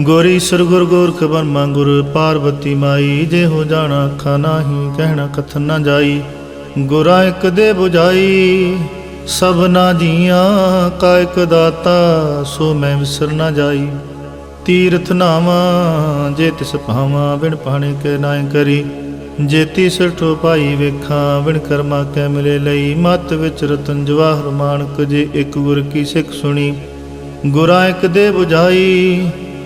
ਗੋਰੀ ਸਰ ਗੁਰ ਗੋਰਖ ਬਰਮਾ ਗੁਰ ਪਾਰਵਤੀ ਮਾਈ ਜੇ ਹੋ ਜਾਣਾ ਅੱਖਾਂ ਨਾਹੀ, ਕਹਿਣਾ ਕਥਨ ਨਾ ਜਾਈ। ਗੁਰਾ ਇੱਕ ਦੇ 부ਝਾਈ ਸਭਨਾ ਜੀਆਂ, ਕਾ ਇਕ ਦਾਤਾ, ਸੋ ਮੈਂ ਵਿਸਰ ਨਾ ਜਾਈ। ਤੀਰਥ ਨਾਵਾਂ, ਜੇ ਤਿਸ ਭਾਵਾਂ, ਬਿਨ ਪਾਣੇ ਕੇ ਨਾਇ ਕਰੀ। ਜੇਤੀ ਸਠੋ ਭਾਈ ਵੇਖਾਂ ਵਿਣ ਕਰਮਾ ਕੈ ਮਿਲੇ ਲਈ। ਮਤ ਵਿੱਚ ਰਤਨ ਜਵਾਹਰ ਮਾਨਕ, ਜੇ ਇੱਕ ਗੁਰ ਕੀ ਸਿੱਖ ਸੁਣੀ। ਗੁਰਾ ਇੱਕ ਦੇ 부ਝਾਈ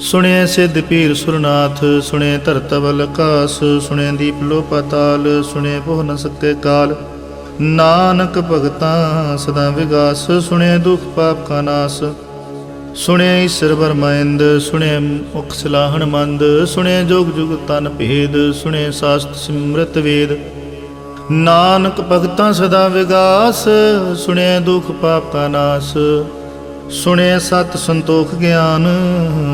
ਸੁਣਿਐ ਸਿੱਧ ਪੀਰ ਸੁਰਨਾਥ ਸੁਣਿਐ ਧਰਤਵਲ ਕਾਸ ਸੁਣਿਐ ਦੀਪ ਲੋ ਪਤਾਲ ਸੁਣਿਐ ਬਹੁ ਨ ਸਕੇ ਕਾਲ ਨਾਨਕ ਭਗਤਾਂ ਸਦਾ ਵਿਗਾਸ ਸੁਣਿਐ ਦੁਖ ਪਾਪ ਕਾ ਨਾਸ। ਸੁਣਿਐ ਈਸ਼ਰ ਬਰਮੈਂਦ ਸੁਣਿਐ ਮੁਖ ਸਲਾਹਣ ਮੰਦ ਸੁਣਿਐ ਜੋਗ ਜੁਗ ਤਨ ਭੇਦ ਸੁਣਿਐ ਸਾਸਤ ਸਿਮਰਤ ਵੇਦ। ਨਾਨਕ ਭਗਤਾਂ ਸਦਾ ਵਿਗਾਸ ਸੁਣਿਐ ਦੁਖ ਪਾਪ ਕਾ ਨਾਸ। ਸੁਣਿਆ ਸਤ ਸੰਤੋਖ ਗਿਆਨ,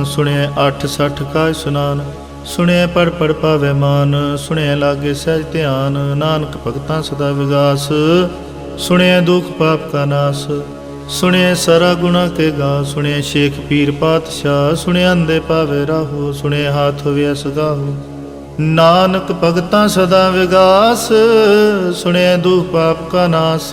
ਸੁਣਿਆ ਅੱਠ ਸੱਠ ਕਾ ਇਸਨਾਨ ਸੁਣਿਐ ਪੜ ਪੜ ਪਾਵੇ ਮਾਨ, ਸੁਣਿਆ ਲਾਗੇ ਸਹਿਜ ਧਿਆਨ, ਨਾਨਕ ਭਗਤਾਂ ਸਦਾ ਵਿਗਾਸ, ਸੁਣਿਆ ਦੁਖ ਪਾਪ ਕਾ ਨਾਸ, ਸੁਣਿਆ ਸਾਰਾ ਗੁਨਾ ਕੇ ਗਾ, ਸੁਣਿਆ ਸ਼ੇਖ ਪੀਰ ਪਾਤਸ਼ਾਹ, ਸੁਣਿਆ ਅੰਦੇ ਪਾਵੇ ਰਾਹੋ, ਸੁਣਿਆ ਹਾਥ ਹੋਵੇ ਸਗਾਹੋ ਨਾਨਕ ਭਗਤਾਂ ਸਦਾ ਵਿਗਾਸ, ਸੁਣਿਆ ਦੁਖ ਪਾਪ ਕਾ ਨਾਸ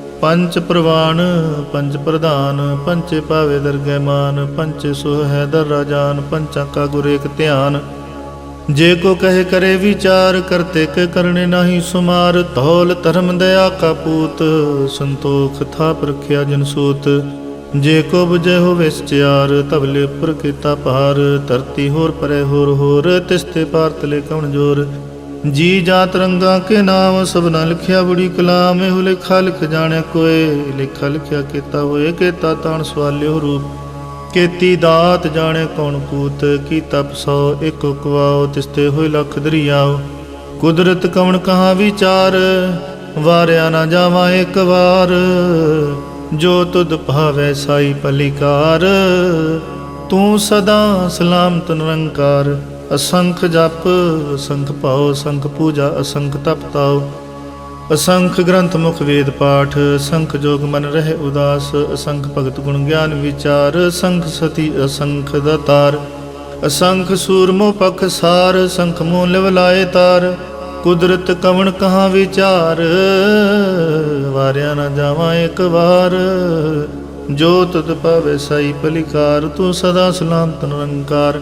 ਪੰਚ ਪ੍ਰਵਾਨ ਪੰਚ ਪ੍ਰਧਾਨ ਪੰਚੇ ਪਾਵੇ ਦਰਗਹਿ ਮਾਨ ਪੰਚੇ ਸੋ ਹੈ ਦਰ ਰਾਜਾਨ, ਪੰਚਾਂ ਕਾ ਗੁਰ ਏਕ ਧਿਆਨ। ਜੇ ਕੋ ਕਹੇ ਕਰੇ ਵਿਚਾਰ, ਕਰਤੇ ਕੇ ਕਰਨੇ ਨਹੀਂ ਸੁਮਾਰ, ਧੌਲ ਧਰਮ ਦਇਆ ਕਾ ਪੂਤ, ਸੰਤੋਖ ਥਾ ਪ੍ਰਖਿਆ ਜਨ ਸੂਤ। ਜੇ ਕੋ ਬੁਝੇ ਹੋਵੇ ਸਚਿਆਰ ਤਬਲੇ ਪੁਰ ਕੀਤਾ ਭਾਰ, ਧਰਤੀ ਹੋਰ ਪਰੇ ਹੋਰ ਹੋਰ ਤਿਸਤੇ ਭਾਰਤ ਤਲੇ ਕਵਣ ਜੋਰ। ਜੀ ਜਾਤ ਰੰਗਾ ਕੇ ਨਾਮ ਸਭਨਾ ਲਿਖਿਆ ਬੜੀ ਕਲਾਮ, ਇਹੋ ਲਿਖਾ ਲਿਖ ਜਾਣਿਆ ਕੋਏ। ਲਿਖਾ ਲਿਖਿਆ ਕੀਤਾ ਹੋਏ, ਕੀਤਾ ਤਾਣ ਸਵਾਲਿਓ ਰੂਪ। ਕੀਤੀ ਦਾਤ ਜਾਣੇ ਕੌਣ ਕੂਤ ਕੀ ਤਪ ਸੋ ਇੱਕ ਕਵਾਓ ਤਿਸਤੇ ਹੋਏ ਲਖ ਦਰਿਆਓ। ਕੁਦਰਤ ਕਵਣ ਕਹਾ ਵਿਚਾਰ, ਵਾਰਿਆ ਨਾ ਜਾਵਾਂ ਇੱਕ ਵਾਰ। ਜੋ ਤੁਧ ਭਾਵੈ ਸਾਈ ਪਲਿਕਾਰ, ਤੂੰ ਸਦਾ ਸਲਾਮਤ ਨਿਰੰਕਾਰ। ਅਸੰਖ ਜਪ, ਅਸੰਖ ਭਾਉ ਅਸੰਖ ਪੂਜਾ, ਅਸੰਖ ਤਪ ਤਾਉ ਅਸੰਖ ਗ੍ਰੰਥ ਮੁਖ ਵੇਦ ਪਾਠ, ਅਸੰਖ ਜੋਗ ਮਨ ਰਹਿ ਉਦਾਸ, ਅਸੰਖ ਭਗਤ ਗੁਣ ਗਿਆਨ ਵਿਚਾਰ, ਅਸੰਖ ਸਤੀ, ਅਸੰਖ ਦਾਤਾਰ। ਅਸੰਖ ਸੂਰਮੋ ਪਖ ਸਾਰ, ਅਸੰਖ ਮੋ ਲਿਵ ਲਾਏ ਤਾਰ। ਕੁਦਰਤ ਕਵਣ ਕਹਾ ਵਿਚਾਰ, ਵਾਰਿਆ ਨਾ ਜਾਵਾਂ ਇੱਕ ਵਾਰ। ਜੋ ਤੁਧ ਪਾਵੇ ਸਾਈ ਪਲਿਕਾਰ ਤੂੰ ਸਦਾ ਸਲਾਮਤ ਨਿਰੰਕਾਰ।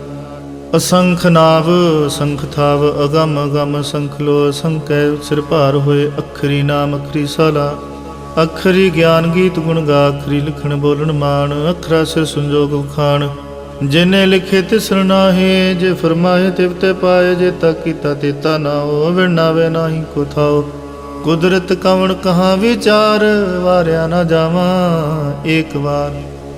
ਅਸੰਖ ਨਾਵ, ਅਸੰਖ ਥਾਵ, ਅਗਮ ਅਗਮ ਸੰਖ ਲੋ ਅਸੰਕੈ ਸਿਰ ਭਾਰ ਹੋਏ, ਅਖਰੀ ਨਾਮ, ਅਖਰੀ ਸਾਲਾ। ਅਖਰੀ ਗਿਆਨ ਗੀਤ ਗੁਣ ਗਾ, ਅਖਰੀ ਲਿਖਣ ਬੋਲਣ ਮਾਣ, ਅਖਰਾ ਸਿਰ ਸੰਜੋਗ ਖਾਣ ਜਿਨੇ ਲਿਖੇ ਤਿਸ ਨਾਹੇ, ਜੇ ਫਰਮਾਏ ਤਿਵ ਤੇ ਪਾਏ, ਜੇ ਤਾ ਕੀਤਾ ਤੇਤਾ ਨਾ ਹੋ ਵਿਣਾਵੇ ਨਾਹੀ ਕੋ ਥਾਓ। ਕੁਦਰਤ ਕਵਣ ਕਹਾ ਵਿਚਾਰ, ਵਾਰਿਆ ਨਾ ਜਾਵਾਂ, ਏਕ ਵਾਰ।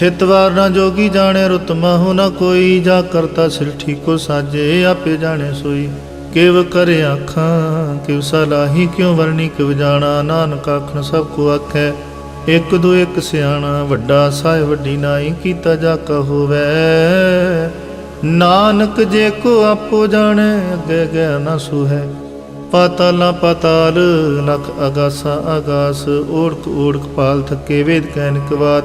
ਥਿਤ ਵਾਰ ਨਾ ਜੋਗੀ ਜਾਣੇ ਰੁਤ ਮਾਹੂ ਨਾ ਕੋਈ, ਜਾ ਕਰਤਾ ਸਿਰ ਠੀਕੋ ਸਾਜੇ, ਆਪੇ ਜਾਣੇ ਸੋਈ। ਕਿਵ ਕਰੇ ਆਖਾਂ, ਕਿਵ ਸਲਾਹੀ ਕਿਉ ਵਰਣੀ, ਕਿਵ ਜਾਣਾ, ਨਾਨਕ ਆਖਣ ਸਭ ਕੋ ਆਖੈ। ਇੱਕ ਦੋ ਇੱਕ ਸਿਆਣਾ, ਵੱਡਾ ਸਾਹਿਬ ਵੱਡੀ ਨਾਈ, ਕੀਤਾ ਜਾ ਕਾ ਹੋਵੇ। ਨਾਨਕ ਜੇ ਕੋ ਆਪੋ ਜਾਣੈ, ਅੱਗੇ ਗਿਆ ਨਾ ਸੁਹੈ। ਪਾਤਾਲਾ ਪਾਤਾਲ ਲਖ ਅਗਾਸਾ ਅਗਾਸ, ਓੜਕ ਓੜਕ ਪਾਲ ਥਕੇ, ਵੇਦ ਕੈਨਕ ਬਾਤ।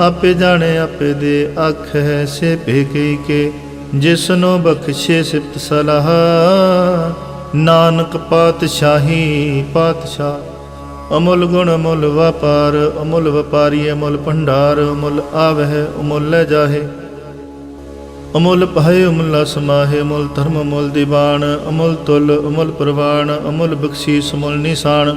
ਆਪੇ ਜਾਣੇ, ਆਪੇ ਦੇ ਅੱਖ ਹੈ ਸੇ ਭੇਕਈ ਕੇ। ਜਿਸਨੋ ਬਖਸ਼ੇ ਸਿਫਤ ਸਲਾਹ, ਨਾਨਕ ਪਾਤਸ਼ਾਹੀ, ਪਾਤਸ਼ਾਹ। ਅਮੁੱਲ ਗੁਣ ਅਮੁੱਲ ਵਪਾਰ, ਅਮੁੱਲ ਵਪਾਰੀ, ਅਮੁੱਲ ਭੰਡਾਰ, ਅਮੁੱਲ ਆਵਹਿ, ਅਮੁੱਲ ਲੈ ਜਾਹੇ। ਅਮੁੱਲ ਪਾਏ ਅਮੁੱਲ ਸਮਾਹੇ, ਅਮੁੱਲ ਧਰਮ ਅਮੁੱਲ ਦੀਵਾਨ, ਅਮੁੱਲ ਤੁਲ, ਅਮੁੱਲ ਪ੍ਰਵਾਨ, ਅਮੁੱਲ ਬਖਸ਼ੀਸ, ਅਮੁੱਲ ਨਿਸ਼ਾਨ।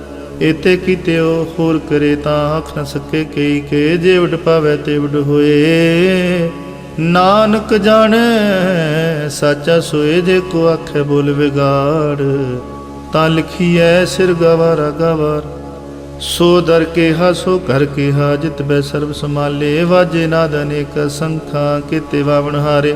ਏਤੇ ਕੀਤੇ ਹੋਰ ਕਰੇ ਤਾਂ ਆਖ ਨ ਸਕੇ ਕਈ ਕੇ, ਜੇ ਵਡ ਪਾਵੇ ਤੇ ਵਡ ਹੋਏ। ਨਾਨਕ ਜਾਣੈ, ਸਾਚਾ ਸੋਏ ਜੇ ਕੋ ਆਖੇ ਬੋਲ ਵਿਗਾੜ। ਤਾਂ ਲਿਖੀਐ ਸਿਰ ਗਵਾਰਾ ਗਵਾਰ। ਸੋ ਦਰ ਕੇ ਸੋ ਘਰ ਕੇ ਜਿਤ ਬੈ ਸਰਬ ਸਮਾਲੇ ਵਾਜੇ ਨਾਦ ਅਨੇਕ ਸੰਖਾਂ, ਕੀਤੇ ਵਾਵਣ ਹਾਰੇ।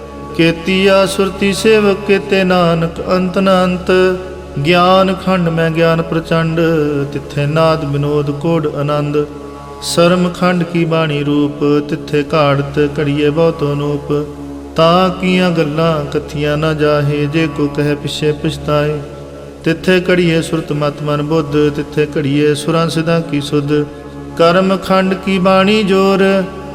ਕੇਤੀਆ ਸੁਰਤੀ ਸੇਵਕ ਕੇਤੇ ਨਾਨਕ, ਅੰਤ ਨ ਗਿਆਨ ਖੰਡ ਮੈਂ ਗਿਆਨ ਪ੍ਰਚੰਡ, ਤਿੱਥੇ ਨਾਦ ਬਿਨੋਦ ਕੋਡ ਆਨੰਦ। ਸਰਮ ਖੰਡ ਕੀ ਬਾਣੀ ਰੂਪ, ਤਿੱਥੇ ਘਾੜਤ ਘੜੀਏ ਬਹੁਤੋ ਨੂਪ। ਤਾਂ ਕੀਆਂ ਗੱਲਾਂ ਕਥੀਆਂ ਨਾ ਜਾਹੇ, ਜੇ ਕੋ ਕਹੇ ਪਿਛੇ ਪਛਤਾਏ। ਤਿੱਥੇ ਘੜੀਏ ਸੁਰਤ ਮਤ ਮਨ ਬੁੱਧ, ਤਿੱਥੇ ਘੜੀਏ ਸੁਰਾਂ ਸਿਧਾਂ ਕੀ ਸੁਧ। ਕਰਮ ਖੰਡ ਕੀ ਬਾਣੀ ਜੋਰ